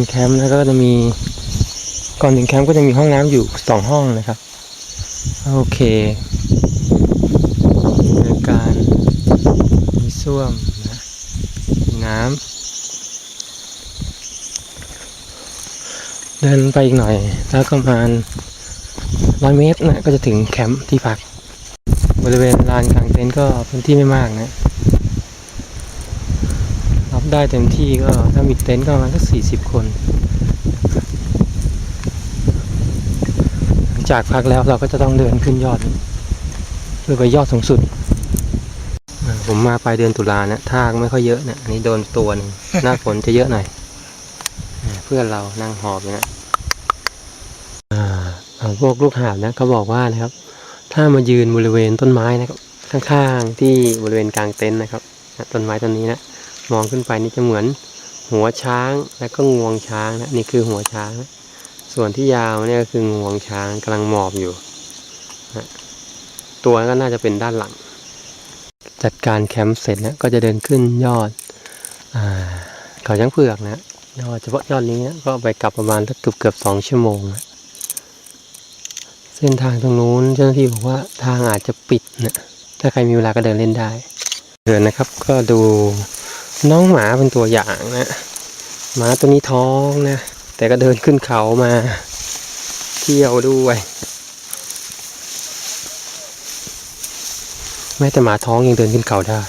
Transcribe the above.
งแคมป์แล้วก็จะมีก่อนถึงแคมป์ก็จะมีห้องน้ำอยู่สองห้องนะครับ โอเคบรรยากาศมีส้วมนะมีน้ำเดินไปอีกหน่อยแล้วก็ประมาณร้อยเมตรนะก็จะถึงแคมป์ที่พัก บริเวณลานกลางเต็นท์ก็พื้นที่ไม่มากนะ ได้เต็มที่ก็ถ้ามีเต็นท์ก็ประมาณสักสี่สิบคน หลังจากพักแล้วเราก็จะต้องเดินขึ้นยอดเพื่อไปยอดสูงสุด ผมมาปลายเดือนตุลาเนะทากไม่ค่อยเยอะนะอันนี้โดนตัวหนึ่งหน้าฝนจะเยอะหน่อย เพื่อนเรานั่งหอบอยู่นะอ่าเอาพวกลูกหาบนะเขาบอกว่านะครับ ถ้ามายืนบริเวณต้นไม้นะครับข้างๆที่บริเวณกลางเต็นท์นะครับต้นไม้ต้นนี้นะ มองขึ้นไปนี่จะเหมือนหัวช้างแล้วก็งวงช้างนะนี่คือหัวช้าง ส่วนที่ยาวเนี่ยก็คืองวงช้างกำลังหมอบอยู่นะตัวก็น่าจะเป็นด้านหลัง จัดการแคมป์เสร็จนะก็จะเดินขึ้นยอดอเขาช้างเผือกนะยอดเฉพาะยอดนี้นะก็ไปกลับประมาณสักเกือบเกือบสองชั่วโมงนะเส้นทางตรงนู้นเจ้าหน้าที่บอกว่าทางอาจจะปิดนะถ้าใครมีเวลาก็เดินเล่นได้เดินนะครับก็ดู น้องหมาเป็นตัวอย่างนะหมาตัวนี้ท้องนะ แต่ก็เดินขึ้นเขามา เที่ยวด้วยแม้แต่หมาท้องยังเดินขึ้นเขาได้